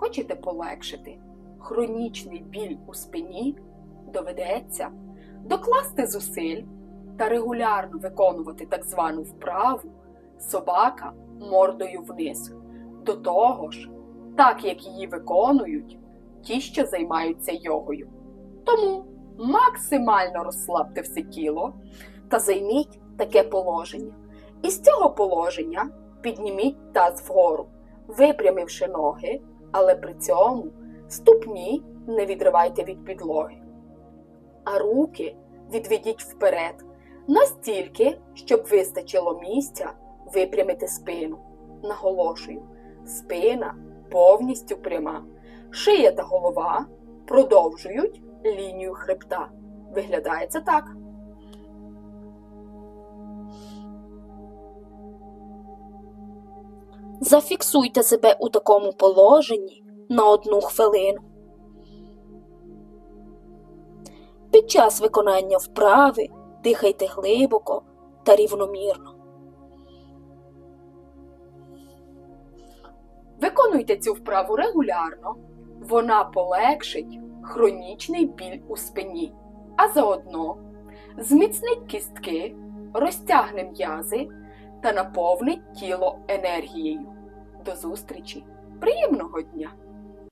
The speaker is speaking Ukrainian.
Хочете полегшити хронічний біль у спині, доведеться докласти зусиль та регулярно виконувати так звану вправу собака мордою вниз. До того ж, так як її виконують ті, що займаються йогою. Тому максимально розслабте все тіло та займіть таке положення. Із цього положення підніміть таз вгору, випрямивши ноги, але при цьому ступні не відривайте від підлоги. А руки відведіть вперед настільки, щоб вистачило місця випрямити спину. Наголошую, спина повністю пряма. Шия та голова продовжують лінію хребта. Виглядає це так. Зафіксуйте себе у такому положенні на одну хвилину. Під час виконання вправи дихайте глибоко та рівномірно. Виконуйте цю вправу регулярно. Вона полегшить хронічний біль у спині, а заодно зміцнить кістки, розтягне м'язи та наповнить тіло енергією. До зустрічі! Приємного дня!